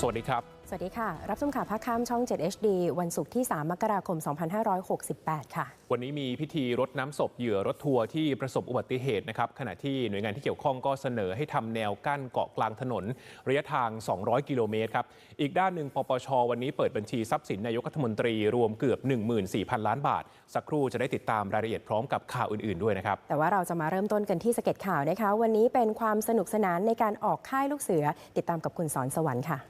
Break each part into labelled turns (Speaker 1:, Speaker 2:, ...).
Speaker 1: สวัสดีครับ
Speaker 2: สวัสดีค่ะ รับชมข่าวภาคค่ำช่อง 7 HD วันศุกร์ที่ 3 มกราคม 2568 ค่ะ
Speaker 1: วันนี้มีพิธีรดน้ำศพเหยื่อรถทัวร์ที่ประสบอุบัติเหตุนะครับ ขณะที่หน่วยงานที่เกี่ยวข้องก็เสนอให้ทำแนวกั้นเกาะกลางถนน ระยะทาง 200 กิโลเมตรครับ อีกด้านหนึ่งปปช วันนี้เปิดบัญชีทรัพย์สินนายกรัฐมนตรีรวมเกือบ 14,000 ล้านบาท สักครู่จะได้ติดตามรายละเอียดพร้อมกับข่าวอื่น ๆ ด้วยนะครับ
Speaker 2: แต่ว่าเราจะมาเริ่มต้นกันที่สเก็ตข่าวนะคะ วันนี้เป็นความสนุกสนานในการออกค่ายลูกเสือ ติดตามกับคุณสอนสวรรค์ค่ะ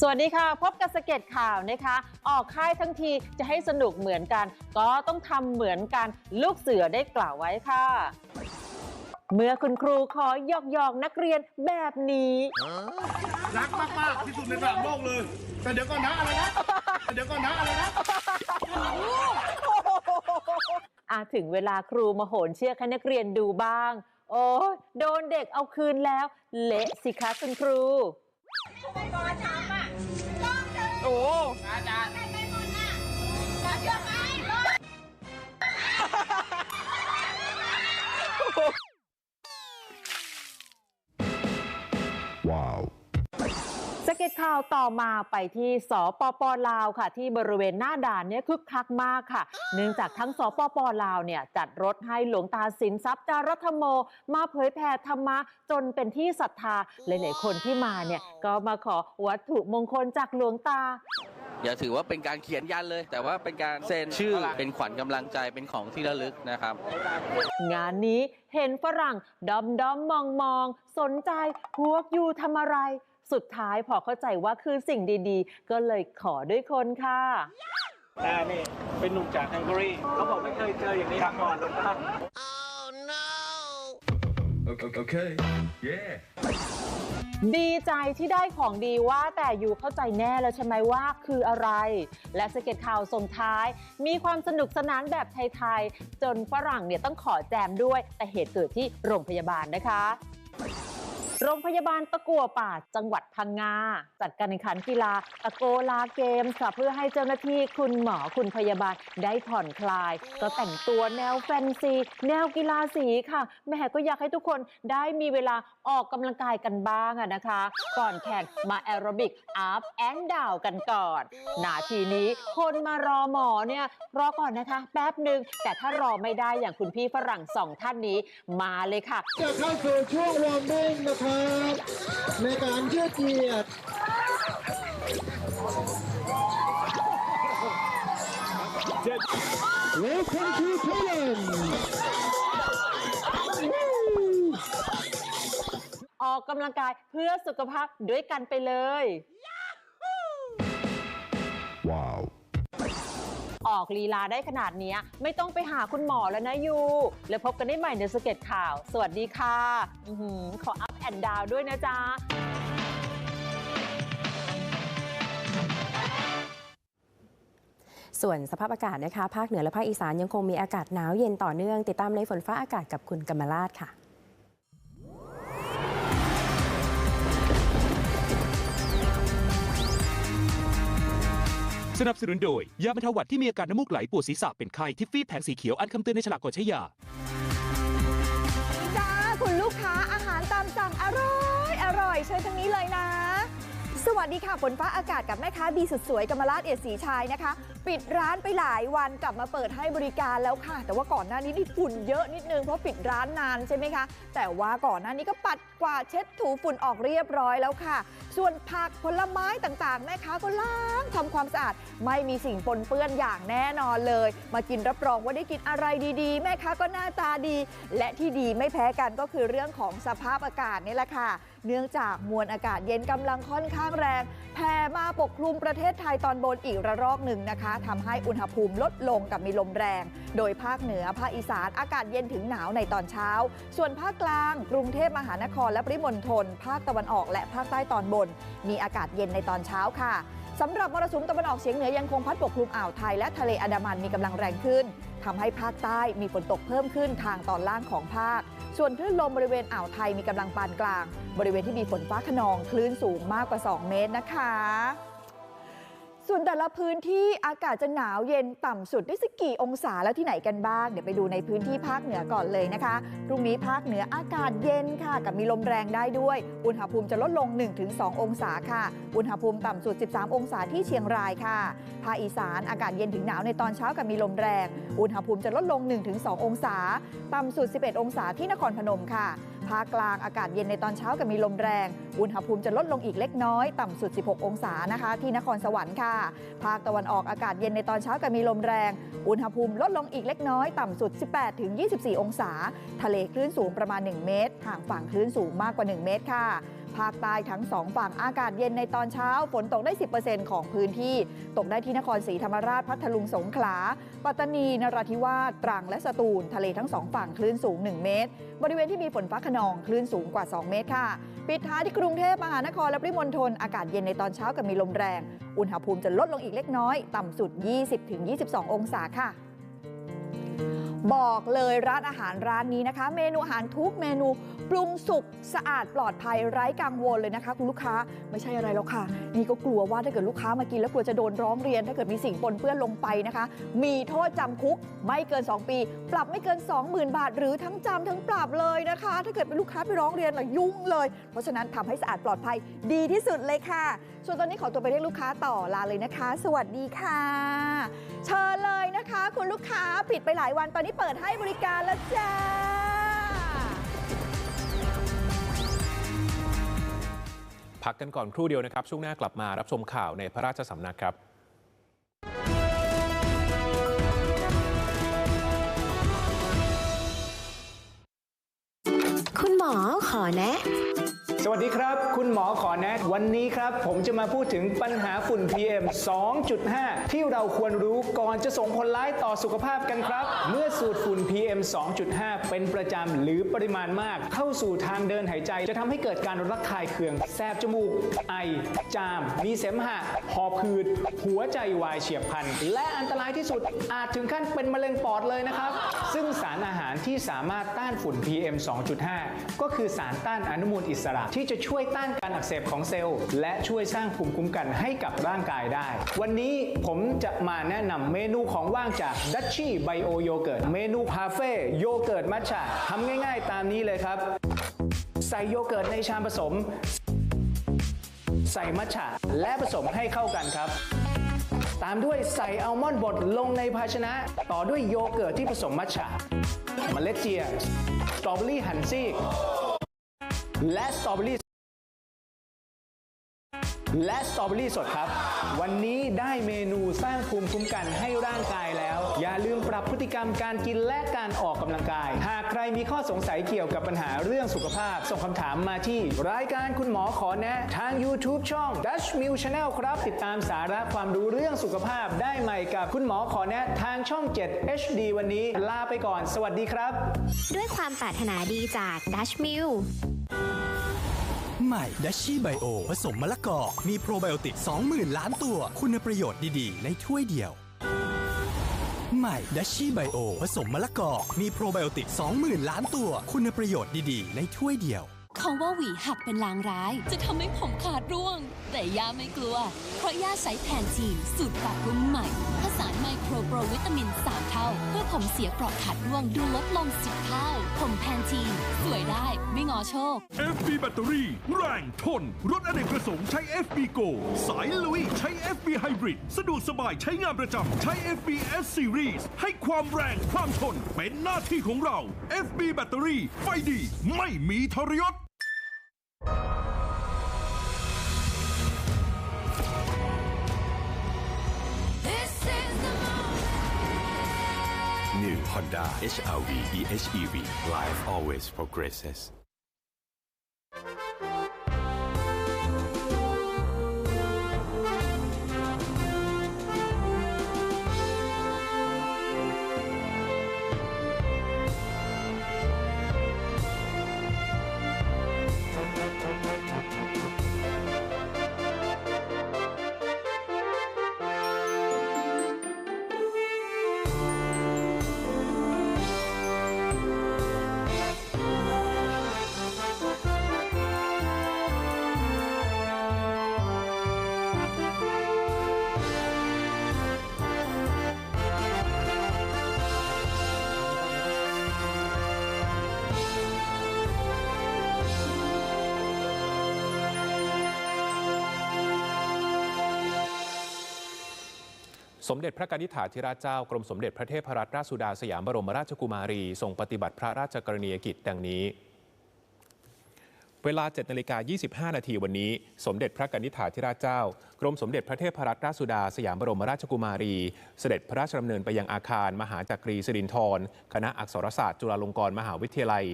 Speaker 3: สวัสดีค่ะ พบกับสเก็ตข่าวนะคะ ออกค่ายทั้งทีจะให้สนุกเหมือนกัน ก็ต้องทำเหมือนกันลูกเสือได้กล่าวไว้ค่ะ เมื่อคุณครูขอหยอกหยอกๆนักเรียนแบบนี้
Speaker 4: รักมาก ๆ ที่สุดในสามโลกเลย แต่เดี๋ยวก่อนนะอะไรนะแต่เดี๋ยวก่อนนะอะไรนะ
Speaker 3: อาถึงเวลาครูมาโหนเชือกให้นักเรียนดูบ้าง โอ้ยโดนเด็กเอาคืนแล้ว เละสิคะคุณครู
Speaker 4: โอ้
Speaker 3: สเก็ตข่าวต่อมาไปที่สปปลาวค่ะ ที่บริเวณหน้าด่านเนี่ยคึกคักมากค่ะ เนื่องจากทั้งสปปลาวเนี่ยจัดรถให้หลวงตาสินทรัพย์จารัธโม มาเผยแผ่ธรรมะจนเป็นที่ศรัทธาหลายๆคนที่มาเนี่ยก็มาขอวัตถุมงคลจากหลวงตา
Speaker 5: อย่าถือว่าเป็นการเขียนยันเลย แต่ว่าเป็นการเซ็นชื่อเป็นขวัญกำลังใจเป็นของที่ระลึกนะครับ
Speaker 3: งานนี้เห็นฝรั่งดอมดอมมองมองสนใจพวกอยู่ทำอะไร สุดท้ายพอเข้าใจว่าคือสิ่งดีๆ ก็เลยขอด้วยคนค่ะ
Speaker 6: แต่นี่เป็นหนุ่มจากฮังการีเขาบอกไม่เคยเจออย่างนี้มาก่อนเลยนะ
Speaker 4: Okay yeah
Speaker 3: ดีใจที่ได้ของดีว่าแต่อยู่เข้าใจแน่แล้วใช่ไหมว่าคืออะไร และสเก็ตข่าวส่งท้าย มีความสนุกสนานแบบไทยๆ จนฝรั่งเนี่ยต้องขอแจมด้วย แต่เหตุเกิดที่โรงพยาบาลนะคะ โรงพยาบาลตะกัวป่าจังหวัดพังงา จัดการแข่งขันกีฬาตะโกลาเกมส์ค่ะเพื่อให้เจ้าหน้าที่คุณหมอคุณพยาบาลได้ผ่อนคลาย ก็แต่งตัวแนวแฟนซี แนวกีฬาสีค่ะแม่ก็อยากให้ทุกคนได้มีเวลาออกกำลังกายกันบ้างอะนะคะ ก่อนแข่งมาแอโรบิกอัพแอนด์ดาวกันก่อนนาทีนี้คนมารอหมอเนี่ยรอก่อนนะคะ แป๊บหนึ่งแต่ถ้ารอไม่ได้อย่างคุณพี่ฝรั่งสองท่านนี้มาเลยค่ะ
Speaker 7: จะเข้าสู่ช่วงวอร์มมิ่งนะครับในการยืดเหยียด Welcome to Thailand
Speaker 3: ออกกำลังกายเพื่อสุขภาพด้วยกันไปเลยออกลีลาได้ขนาดเนี้ย ไม่ต้องไปหาคุณหมอแล้วนะยู แล้วพบกันได้ใหม่ในสเก็ตข่าว สวัสดีค่ะ อื้อหือขออัพ แอนด์ดาวด้วยนะจ๊ะ
Speaker 2: ส่วนสภาพอากาศนะคะ ภาคเหนือและภาคอีสานยังคงมีอากาศหนาวเย็นต่อเนื่อง ติดตามในฝนฟ้าอากาศกับคุณกำมลาดค่ะ
Speaker 8: สนับสนุนโดย ยาบรรเทาหวัดที่มีอาการน้ำมูกไหลปวดศีรษะเป็นไข้ทิฟฟี่แผงสีเขียวอ่านคำเตือนในฉลากก่อนใช้ยา
Speaker 9: จ้า อยเชิญทางนี้เลยนะ สวัสดีค่ะฝนฟ้าอากาศกับแม่ค้าบีสุดสวยกมลาดเอียดศรีชัยนะคะ ปิดร้านไปหลายวันกลับมาเปิดให้บริการแล้วค่ะ แต่ว่าก่อนหน้านี้นี่ฝุ่นเยอะนิดนึงเพราะปิดร้านนานใช่ไหมคะ แต่ว่าก่อนหน้านี้ก็ปัดกวาดเช็ดถูฝุ่นออกเรียบร้อยแล้วค่ะ ส่วนผักผลไม้ต่างๆ แม่ค้าก็ล้างทำความสะอาดไม่มีสิ่งปนเปื้อนอย่างแน่นอนเลย มากินรับรองว่าได้กินอะไรดีๆ แม่ค้าก็หน้าตาดี และที่ดีไม่แพ้กันก็คือเรื่องของสภาพอากาศนี่แหละค่ะ เนื่องจากมวลอากาศเย็นกำลังค่อนข้างแรงแผ่มาปกคลุมประเทศไทยตอนบนอีกระลอกหนึ่งนะคะทำให้อุณหภูมิลดลงกับมีลมแรง โดยภาคเหนือภาคอีสานอากาศเย็นถึงหนาวในตอนเช้า ส่วนภาคกลาง กรุงเทพมหานครและปริมณฑลภาคตะวันออกและภาคใต้ตอนบน มีอากาศเย็นในตอนเช้าค่ะสำหรับมรสุมตะวันออกเฉียงเหนือยังคงพัดปกคลุมอ่าวไทยและทะเลอันดามันมีกำลังแรงขึ้น ทำให้ภาคใต้มีฝนตกเพิ่มขึ้นทางตอนล่างของภาค ส่วนคลื่นลมบริเวณอ่าวไทยมีกำลังปานกลาง บริเวณที่มีฝนฟ้าขนองคลื่นสูงมากกว่า 2 เมตรนะคะ ส่วนแต่ละพื้นที่อากาศจะหนาวเย็นต่ำสุดได้สักกี่องศาแล้วที่ไหนกันบ้าง เดี๋ยวไปดูในพื้นที่ภาคเหนือก่อนเลยนะคะ พรุ่งนี้ภาคเหนืออากาศเย็นค่ะ กับมีลมแรงได้ด้วย อุณหภูมิจะลดลง 1-2 องศาค่ะ อุณหภูมิต่ำสุด 13 องศาที่เชียงรายค่ะ ภาคอีสานอากาศเย็นถึงหนาวในตอนเช้ากับมีลมแรง อุณหภูมิจะลดลง 1-2 องศา ต่ำสุด 11 องศาที่นครพนมค่ะ ภาคกลางอากาศเย็นในตอนเช้ากับมีลมแรง อุณหภูมิจะลดลงอีกเล็กน้อย ต่ำสุด 16 องศานะคะ ที่นครสวรรค์ค่ะ ภาคตะวันออกอากาศเย็นในตอนเช้ากับมีลมแรง อุณหภูมิลดลงอีกเล็กน้อย ต่ำสุด 18 ถึง 24 องศา ทะเลคลื่นสูงประมาณ 1 เมตร ห่างฝั่งคลื่นสูงมากกว่า 1 เมตรค่ะ ภาคใต้ทั้งสองฝั่งอากาศเย็นในตอนเช้า ฝนตกได้ 10%ของพื้นที่ ตกได้ที่นครศรีธรรมราช พัทลุง สงขลา ปัตตานี นราธิวาส ตรัง และสตูล ทะเลทั้งสองฝั่งคลื่นสูง 1 เมตร บริเวณที่มีฝนฟ้าขนองคลื่นสูงกว่า 2 เมตรค่ะ ปิดท้ายที่กรุงเทพมหานครและปริมณฑล อากาศเย็นในตอนเช้ากับมีลมแรง อุณหภูมิจะลดลงอีกเล็กน้อย ต่ำสุด 20-22 องศาค่ะ บอกเลยร้านอาหารร้านนี้นะคะ เมนูอาหารทุกเมนูปรุงสุกสะอาดปลอดภัยไร้กังวลเลยนะคะ คุณลูกค้าไม่ใช่อะไรแล้วค่ะ นี่ก็กลัวว่าถ้าเกิดลูกค้ามากิน แล้วกลัวจะโดนร้องเรียน ถ้าเกิดมีสิ่งปนเปื้อนลงไปนะคะ มีโทษจำคุกไม่เกิน 2 ปี ปรับไม่เกิน 20,000 บาท หรือทั้งจำทั้งปรับเลยนะคะ ถ้าเกิดเป็นลูกค้าไปร้องเรียนล่ะยุ่งเลย เพราะฉะนั้นทำให้สะอาดปลอดภัยดีที่สุดเลยค่ะ ส่วนตอนนี้ขอตัวไปเรียกลูกค้าต่อลาเลยนะคะ สวัสดีค่ะ เชิญเลยนะคะ คุณลูกค้าปิดไปหลายวันตอนนี้เปิดให้บริการแล้วจ้า
Speaker 1: พักกันก่อนครู่เดียวนะครับ ช่วงหน้ากลับมารับชมข่าวในพระราชสำนักครับ
Speaker 10: คุณหมอขอแนะ
Speaker 6: สวัสดีครับ คุณหมอขอแนะ วันนี้ครับ ผมจะมาพูดถึงปัญหาฝุ่น PM 2.5 ที่เราควรรู้ก่อนจะส่งผลร้ายต่อสุขภาพกันครับ เมื่อสูดฝุ่น PM 2.5 เป็นประจำหรือปริมาณมาก เข้าสู่ทางเดินหายใจ จะทำให้เกิดการระคายเคือง แสบจมูก ไอ จาม มีเสมหะ หอบหืด หัวใจวายเฉียบพลัน และอันตรายที่สุดอาจถึงขั้นเป็นมะเร็งปอดเลยนะครับ ซึ่งสารอาหารที่สามารถต้านฝุ่น PM 2.5 ก็คือสารต้านอนุมูลอิสระที่จะช่วยต้านการอักเสบของเซลล์ และช่วยสร้างภูมิคุ้มกันให้กับร่างกายได้ วันนี้ผมจะมาแนะนำเมนูของว่างจากดัชชี่ไบโอโยเกิร์ตเมนูพาเฟ่โยเกิร์ตมัทฉะทำง่ายๆ ตามนี้เลยครับ ใส่โยเกิร์ตในชามผสม ใส่มัทฉะและผสมให้เข้ากันครับตามด้วยใส่อัลมอนด์บดลงในภาชนะ ต่อด้วยโยเกิร์ตที่ผสมมัทฉะเมล็ดเจียสตรอเบอรี่หั่นซีก แล และสตรอเบอรี่สดครับ วันนี้ได้เมนูสร้างภูมิคุ้มกันให้ร่างกายแล้ว อย่าลืมปรับพฤติกรรมการกินและการออกกำลังกาย หากใครมีข้อสงสัยเกี่ยวกับปัญหาเรื่องสุขภาพ ส่งคำถามมาที่ รายการคุณหมอขอแนะทาง YouTube ช่อง Dutch m i l Channel ครับ ติดตามสาระความรู้เรื่องสุขภาพได้ใหม่กับคุณหมอขอแนะทางช่อง 7 HD วันนี้ลาไปก่อน สวัสดีครับ
Speaker 10: ด้วยความปรารถนาดีจากดัชมิล
Speaker 11: ใหม่ดัชชี่ไบโอผสมมะละกอ มีโปรไบโอติก 20,000 ล้านตัว คุณประโยชน์ดีๆ ในถ้วยเดียว ใหม่ดัชชี่ไบโอผสมมะละกอ มีโปรไบโอติก 20,000 ล้านตัว คุณประโยชน์ดีๆ ในถ้วยเดียว
Speaker 12: เขาว่าหวีหักเป็นลางร้าย จะทำให้ผมขาดร่วง แต่ย่าไม่กลัว เพราะย่าใช้แทนทีนสูตรปรับปรุงใหม่ผสานไมโครโปรวิตามิน 3 เท่า เพื่อผมเสียเปราะขาดร่วงดูลดลง 10 เท่า ผมแพนทีนสวยได้ไม่งอโชค
Speaker 13: FB แบตเตอรี่แรงทน รถอเนกประสงค์ใช้ FB Go สายลุยใช้ FB Hybrid สะดวกสบายใช้งานประจำใช้ FB S Series ให้ความแรงความทนเป็นหน้าที่ของเรา FB แบตเตอรี่ไฟดี ไม่มีทรยศ
Speaker 14: Honda HRV eHEV Life always progresses
Speaker 1: สมเด็จพระกนิษฐาธิราชเจ้ากรมสมเด็จพระเทพรัตนราชสุดาสยามบรมราชกุมารีทรงปฏิบัติพระราชกรณียกิจดังนี้ เวลา 7นาฬิกา25 นาทีวันนี้ สมเด็จพระกนิษฐาธิราชเจ้า กรมสมเด็จพระเทพรัตนราชสุดาสยามบรมราชกุมารี เสด็จพระราชดำเนินไปยังอาคาร มหาจักรีสิรินธรคณะอักษรศาสตร์จุฬาลงกรณ์มหาวิทยาลัย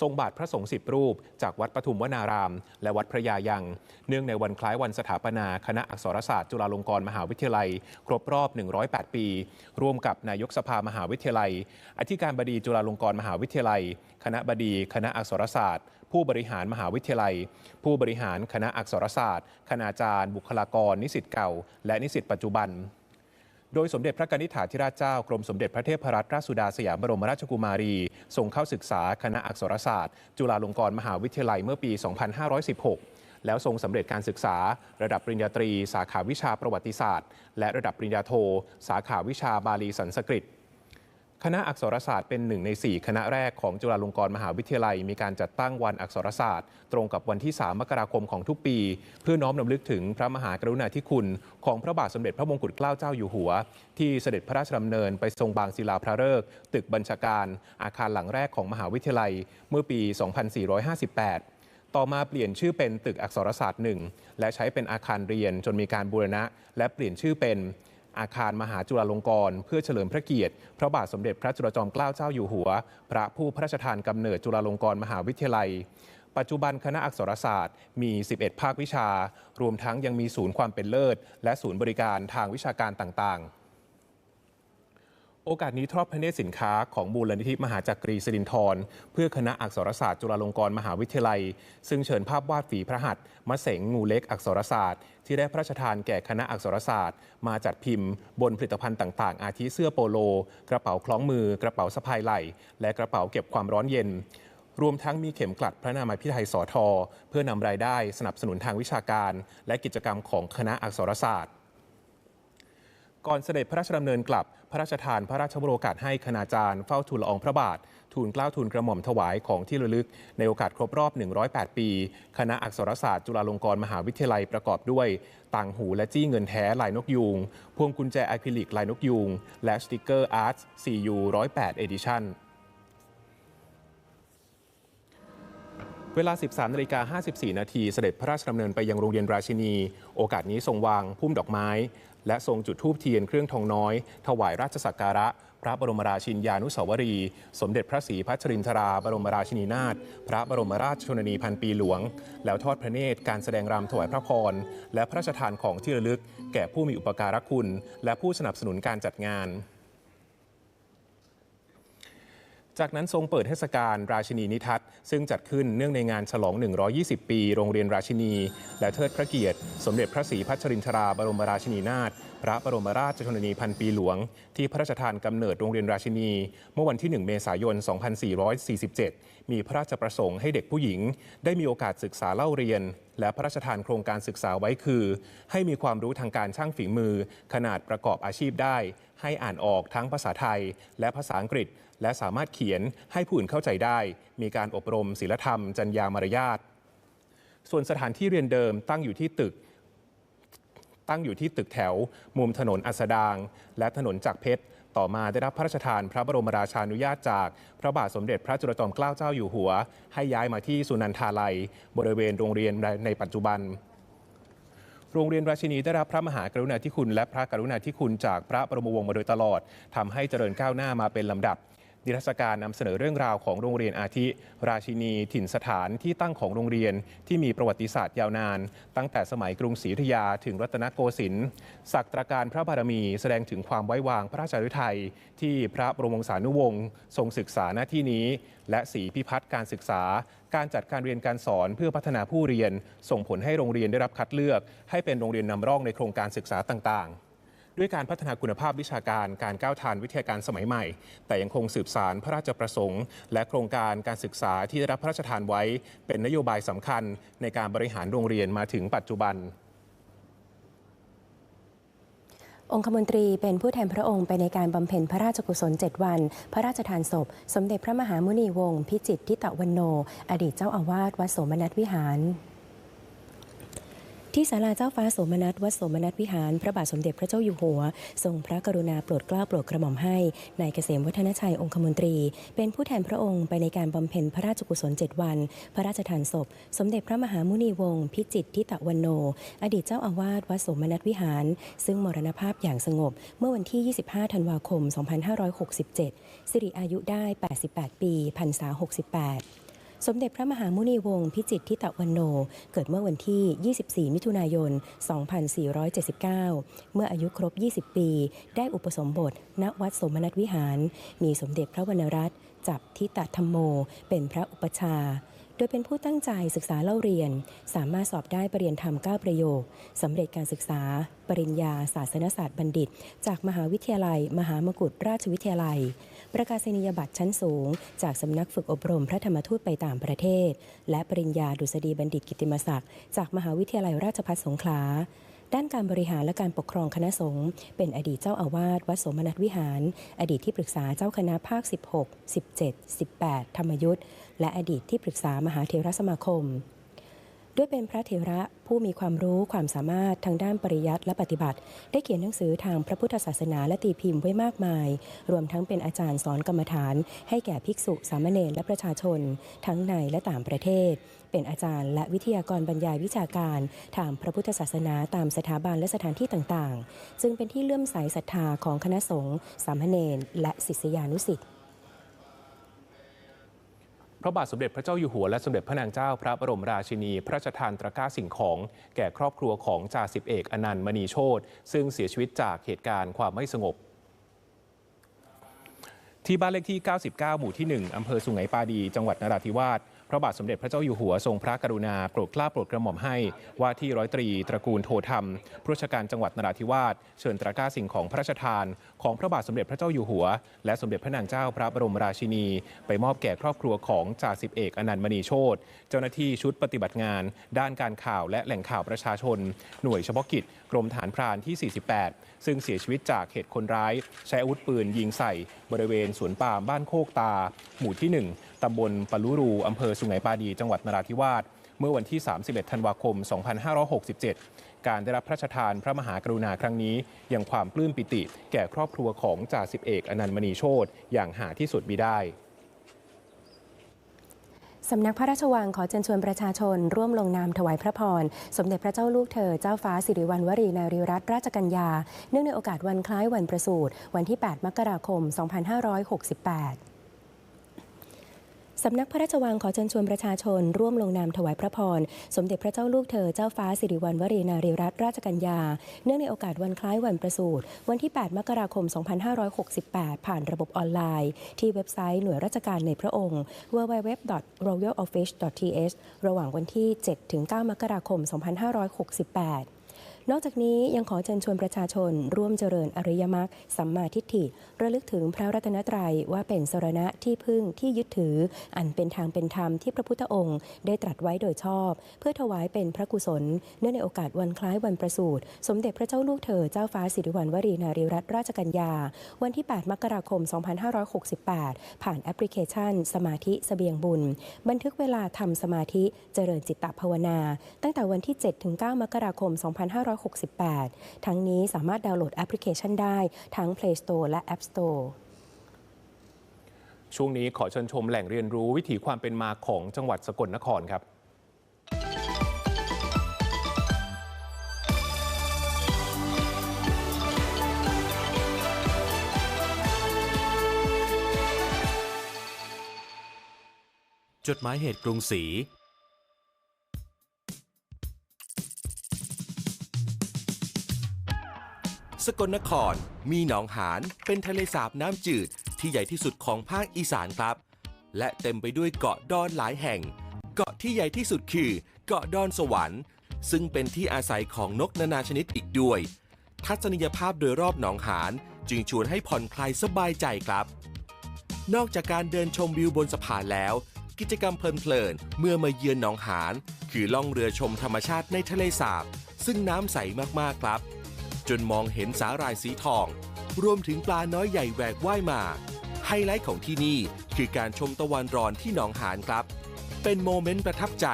Speaker 1: ทรงบาทพระสงฆ์สิบรูป จากวัดปทุมวนาราม และวัดพระยายัง เนื่องในวันคล้ายวันสถาปนาคณะอักษรศาสตร์จุฬาลงกรณ์มหาวิทยาลัย ครบรอบ 108 ปี ร่วมกับนายกสภามหาวิทยาลัย อธิการบดีจุฬาลงกรณ์มหาวิทยาลัย คณะบดี คณะอักษรศาสตร์ ผู้บริหารมหาวิทยาลัย ผู้บริหารคณะอักษรศาสตร์ คณาจารย์ บุคลากร นิสิตเก่า และนิสิตปัจจุบัน โดยสมเด็จพระกนิษฐาธิราชเจ้ากรมสมเด็จพระเทพรัตนราชสุดาสยามบรมราชกุมารีทรงเข้าศึกษาคณะอักษรศาสตร์ จุฬาลงกรณ์มหาวิทยาลัยเมื่อปี 2516แล้วทรงสำเร็จการศึกษา ระดับปริญญาตรี สาขาวิชาประวัติศาสตร์ และระดับปริญญาโท สาขาวิชาบาลีสันสกฤต คณะอักษรศาสตร์เป็นหนึ่งใน 4 คณะแรกของจุฬาลงกรณ์มหาวิทยาลัย มีการจัดตั้งวันอักษรศาสตร์ ตรงกับวันที่ 3 มกราคมของทุกปี เพื่อน้อมรำลึกถึงพระมหากรุณาธิคุณ ของพระบาทสมเด็จพระมงกุฎเกล้าเจ้าอยู่หัว ที่เสด็จพระราชดำเนินไปทรงบางศิลาพระฤกษ์ตึกบัญชาการ อาคารหลังแรกของมหาวิทยาลัย เมื่อปี 2458ต่อมาเปลี่ยนชื่อเป็นตึกอักษรศาสตร์หนึ่งและใช้เป็นอาคารเรียนจนมีการบูรณะ และเปลี่ยนชื่อเป็น อาคารมหาจุฬาลงกรณ์เพื่อเฉลิมพระเกียรติ พระบาทสมเด็จพระจุลจอมเกล้าเจ้าอยู่หัว พระผู้พระราชทานกำเนิดจุฬาลงกรณ์มหาวิทยาลัย ปัจจุบันคณะอักษรศาสตร์ มี 11 ภาควิชา รวมทั้งยังมีศูนย์ความเป็นเลิศ และศูนย์บริการทางวิชาการต่างๆ โอกาสนี้ทอดพระเนตรสินค้าของมูลนิธิมหาจักรีสิรินธรเพื่อคณะอักษรศาสตร์จุฬาลงกรณ์มหาวิทยาลัย ซึ่งเชิญภาพวาดฝีพระหัตถ์มะเสงงูเล็กอักษรศาสตร์ ที่ได้พระราชทานแก่คณะอักษรศาสตร์ มาจัดพิมพ์ บนผลิตภัณฑ์ต่างๆ อาทิเสื้อโปโล กระเป๋าคล้องมือกระเป๋าสะพายไหล่และกระเป๋าเก็บความร้อนเย็นรวมทั้งมีเข็มกลัดพระนามัยพิไทยสอทอเพื่อนำรายได้สนับสนุนทางวิชาการ และกิจกรรมของคณะอักษรศาสตร์ ก่อนเสด็จพระราชดำเนินกลับ พระราชทานพระราชบรโอกาสให้คณาจารย์เฝ้าทูลละอองพระบาท ทูลเกล้าทูลกระหม่อมถวายของที่ระลึก ในโอกาสครบรอบ 108 ปี คณะอักษรศาสตร์จุฬาลงกรณ์มหาวิทยาลัยประกอบด้วย ต่างหูและจี้เงินแท้ลายนกยูงพวงกุญแจอะคริลิกลายนกยูงและสติกเกอร์อาร์ต 4U 108 Edition เวลา 13นาฬิกา54 นาทีเสด็จพระราชดำเนินไปยังโรงเรียนราชินี โอกาสนี้ทรงวางพุ่มดอกไม้ และทรงจุดธูปเทียนเครื่องทองน้อย ถวายราชสักการะ พระบรมราชินยานุสาวรีย์สมเด็จพระศรีพัชรินทรา บรมราชินีนาถพระบรมราชชนนีพันปีหลวง แล้วทอดพระเนตรการแสดงรำถวายพระพร และพระราชทานของที่ระลึก แก่ผู้มีอุปการะคุณ และผู้สนับสนุนการจัดงาน จากนั้นทรงเปิดเทศกาลราชินีนิทัศน์ซึ่งจัดขึ้นเนื่องในงานฉลอง 120 ปี โรงเรียนราชินี และเทิดพระเกียรติ สมเด็จพระศรีพัชรินทราบรมราชินีนาถพระบรมราชชนนีพันปีหลวง ที่พระราชทานกำเนิดโรงเรียนราชินี เมื่อวันที่ 1 เมษายน 2447 มีพระราชประสงค์ให้เด็กผู้หญิง ได้มีโอกาสศึกษาเล่าเรียน และพระราชทานโครงการศึกษาไว้คือ ให้มีความรู้ทางการช่างฝีมือ ขนาดประกอบอาชีพได้ ให้อ่านออกทั้งภาษาไทย และภาษาอังกฤษ และสามารถเขียนให้ผู้อื่นเข้าใจได้ มีการอบรมศีลธรรม จรรยามารยาท ส่วนสถานที่เรียนเดิมตั้งอยู่ที่ตึก ตั้งอยู่ที่ตึกแถว มุมถนนอัสดาง และถนนจักรเพชรต่อมาได้รับพระราชทานพระบรมราชานุญาตจาก พระบาทสมเด็จพระจุลจอมเกล้าเจ้าอยู่หัว ให้ย้ายมาที่สุนันทาลัย บริเวณโรงเรียนในปัจจุบัน โรงเรียนราชินีได้รับพระมหากรุณาธิคุณ และพระกรุณาธิคุณจากพระบรมวงศ์มาโดยตลอดทำให้เจริญก้าวหน้ามาเป็นลำดับ นิทรรศการนำเสนอเรื่องราวของโรงเรียนอาทิ ราชินีถิ่นสถานที่ตั้งของโรงเรียนที่มีประวัติศาสตร์ยาวนาน ตั้งแต่สมัยกรุงศรีอยุธยาถึงรัตนโกสินทร์ศักตราการพระบารมี แสดงถึงความไว้วางพระราชฤทัยที่พระบรมวงศานุวงศ์ทรงศึกษาหน้าที่นี้ และสีพิพัฒน์การศึกษา การจัดการเรียนการสอนเพื่อพัฒนาผู้เรียน ส่งผลให้โรงเรียนได้รับคัดเลือก ให้เป็นโรงเรียนนำร่องในโครงการศึกษาต่างๆ ด้วยการพัฒนาคุณภาพวิชาการการก้าวทันวิทยาการสมัยใหม่ แต่ยังคงสืบสารพระราชประสงค์ และโครงการการศึกษาที่ได้รับพระราชทานไว้ เป็นนโยบายสำคัญในการบริหารโรงเรียนมาถึงปัจจุบัน
Speaker 2: องคมนตรีเป็นผู้แทนพระองค์ไปในการบำเพ็ญพระราชกุศล 7 วัน พระราชทานศพ สมเด็จพระมหามุนีวงศ์พิจิตรทิตะวันโน อดีตเจ้าอาวาสวัดโสมนัสวิหาร ที่ศาลาเจ้าฟ้าโสมนัสวัดโสมนัสวิหาร พระบาทสมเด็จพระเจ้าอยู่หัว ทรงพระกรุณาโปรดเกล้าโปรดกระหม่อมให้นายเกษมวัฒนชัยองคมนตรี เป็นผู้แทนพระองค์ไปในการบำเพ็ญพระราชกุศล7วัน พระราชทานศพ สมเด็จพระมหามุนีวงศ์พิจิตรทิตะวันโน อดีตเจ้าอาวาสวัดโสมนัสวิหาร ซึ่งมรณภาพอย่างสงบ เมื่อวันที่ 25 ธันวาคม 2567 สิริอายุได้ 88 ปีพรรษา68 สมเด็จพระมหามุนีวงศ์พิจิตรทิตะวันโน เกิดเมื่อวันที่ 24 มิถุนายน 2479 เมื่ออายุครบ 20 ปี ได้อุปสมบท ณ วัดสมนัตวิหาร มีสมเด็จพระวรรณรัตน์จับทิตะธรรมโม เป็นพระอุปชาโดยเป็นผู้ตั้งใจศึกษาเล่าเรียน สามารถสอบได้ปรริญญาธรรม 9 ประโยคสำเร็จการศึกษา ปริญญาศาสนศาสตร์บัณฑิต จากมหาวิทยาลัย มหามกุฏราชวิทยาลัย ประกาศนียบัตรชั้นสูง จากสำนักฝึกอบรมพระธรรมทูตไปต่างประเทศ และปริญญาดุษฎีบัณฑิตกิติมศักดิ์จากมหาวิทยาลัยราชภัฏสงขลาด้านการบริหารและการปกครองคณะสงฆ์เป็นอดีตเจ้าอาวาสวัดสมนัสวิหาร อดีตที่ปรึกษาเจ้าคณะภาค 16 17 18 ธรรมยุทธ์และอดีตที่ปรึกษามหาเทรสมาคม ด้วยเป็นพระเถระผู้มีความรู้ความสามารถทางด้านปริยัติและปฏิบัติ ได้เขียนหนังสือทางพระพุทธศาสนาและตีพิมพ์ไว้มากมาย รวมทั้งเป็นอาจารย์สอนกรรมฐาน ให้แก่ภิกษุสามเณรและประชาชน ทั้งในและต่างประเทศ เป็นอาจารย์และวิทยากรบรรยายวิชาการ ทางพระพุทธศาสนาตามสถาบันและสถานที่ต่างๆ จึงเป็นที่เลื่อมใสศรัทธาของคณะสงฆ์สามเณรและศิษยานุศิษย์
Speaker 1: พระบาทสมเด็จพระเจ้าอยู่หัวและสมเด็จพระนางเจ้าพระบรมราชินี พระราชทานตะกร้าสิ่งของแก่ครอบครัวของจ่าสิบเอกอนันต์มณีโชตซึ่งเสียชีวิตจากเหตุการณ์ความไม่สงบที่บ้านเลขที่ 99 หมู่ที่ 1 อำเภอสุไหงปาดี จังหวัดนราธิวาส ระบาทสมเด็จพระเจ้าอยู่หัวทรงพระกรุณาโปรดเกล้าโปรดกระหม่อมให้ว่าที่ร้อยตรีตระกูลโทธรรมผู้ราชการจังหวัดนราธิวาสเชิญตะก้าสิ่งของพระราชทาน ของพระบาทสมเด็จพระเจ้าอยู่หัว และสมเด็จพระนางเจ้าพระบรมราชินี ไปมอบแก่ครอบครัวของจ่าสิบเอกอนันต์มณีโชตเจ้าหน้าที่ชุดปฏิบัติงาน ด้านการข่าวและแหล่งข่าวประชาชน หน่วยเฉพาะกิจ รมฐานพรานที่ 48 ซึ่งเสียชีวิตจากเหตุคนร้าย ใช้อาวุธปืนยิงใส่บริเวณสวนปามบ้านโคกตา หมู่ที่ 1 ตำบลปะลุรูอำเภอสุไหงปาดี จังหวัดนราธิวาส เมื่อวันที่ 31 ธันวาคม 2567 การได้รับพระราชทานพระมหากรุณาครั้งนี้ยังความปลื้มปิติ แก่ครอบครัวของจ่าสิบเอกอนันต์มณีโชตอย่างหาที่สุดมิได้
Speaker 2: สำนักพระราชวังขอเชิญชวนประชาชน ร่วมลงนามถวายพระพร สมเด็จพระเจ้าลูกเธอเจ้าฟ้าสิริวัณวรีนารีรัตนราชกัญญา เนื่องในโอกาสวันคล้ายวันประสูติวันที่ 8 มกราคม 2568 สำนักพระราชวังขอเชิญชวนประชาชน ร่วมลงนามถวายพระพร สมเด็จพระเจ้าลูกเธอเจ้าฟ้าสิริวัณวรีนารีรัตนราชกัญญา เนื่องในโอกาสวันคล้ายวันประสูติวันที่ 8 มกราคม 2568 ผ่านระบบออนไลน์ ที่เว็บไซต์หน่วยราชการในพระองค์ www.royaloffice.th ระหว่างวันที่7-9มกราคม 2568 นอกจากนี้ยังขอเชิญชวนประชาชน ร่วมเจริญอริยมรรคสัมมาทิฏฐิ ระลึกถึงพระรัตนตรัยว่าเป็นสรณะที่พึ่งที่ยึดถือ อันเป็นทางเป็นธรรมที่พระพุทธองค์ ได้ตรัสไว้โดยชอบ เพื่อถวายเป็นพระกุศล เนื่องในโอกาสวันคล้ายวันประสูติสมเด็จพระเจ้าลูกเธอเจ้าฟ้าสิริวัณวรีนารีรัตนราชกัญญา วันที่ 8 มกราคม 2568 ผ่านแอปพลิเคชัน สมาธิเสบียงบุญ บันทึกเวลาทำสมาธิเจริญจิตตภาวนา ตั้งแต่วันที่ 7 ถึง 9 มกราคม 256 2568 ทั้งนี้สามารถดาวน์โหลดแอปพลิเคชันได้ทั้ง Play Store และ App Store
Speaker 1: ช่วงนี้ขอเชิญชมแหล่งเรียนรู้วิถีความเป็นมาของจังหวัดสกลนครครับ
Speaker 14: จดหมายเหตุกรุงศรี สกลนคร มีหนองหานเป็นทะเลสาบน้ำจืดที่ใหญ่ที่สุดของภาคอีสานครับ และเต็มไปด้วยเกาะดอนหลายแห่ง เกาะที่ใหญ่ที่สุดคือ เกาะดอนสวรรค์ ซึ่งเป็นที่อาศัยของนกนานาชนิดอีกด้วย ทัศนียภาพโดยรอบหนองหานจึงชวนให้ผ่อนคลายสบายใจครับ นอกจากการเดินชมวิวบนสะพานแล้ว กิจกรรมเพลินๆเมื่อมาเยือนหนองหานคือล่องเรือชมธรรมชาติในทะเลสาบ ซึ่งน้ำใสมากๆครับ จนมองเห็นสาหร่ายสีทอง รวมถึงปลาน้อยใหญ่แหวกว่ายมา ไฮไลท์ของที่นี่คือการชมตะวันรอนที่หนองหานครับ เป็นโมเมนต์ประทับใจ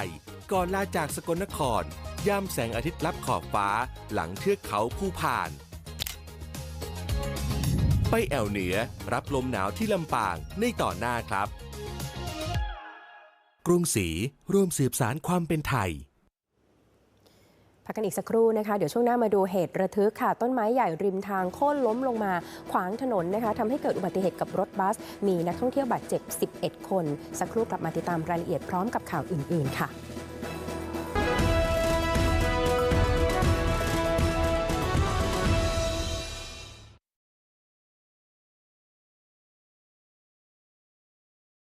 Speaker 14: ก่อนลาจากสกลนคร ยามแสงอาทิตย์ลับขอบฟ้าหลังเทือกเขาภูพาน ไปแอวเหนือรับลมหนาวที่ลำปางในต่อหน้าครับ กรุงศรีร่วมสืบสารความเป็นไทย
Speaker 2: พักกันอีกสักครู่นะคะ เดี๋ยวช่วงหน้ามาดูเหตุระทึกค่ะ ต้นไม้ใหญ่ริมทางโค่นล้มลงมา ขวางถนนนะคะทำให้เกิดอุบัติเหตุกับรถบัส มีนักท่องเที่ยวบาดเจ็บ 11 คน สักครู่กลับมาติดตามรายละเอียดพร้อมกับข่าวอื่น ๆ ค่ะ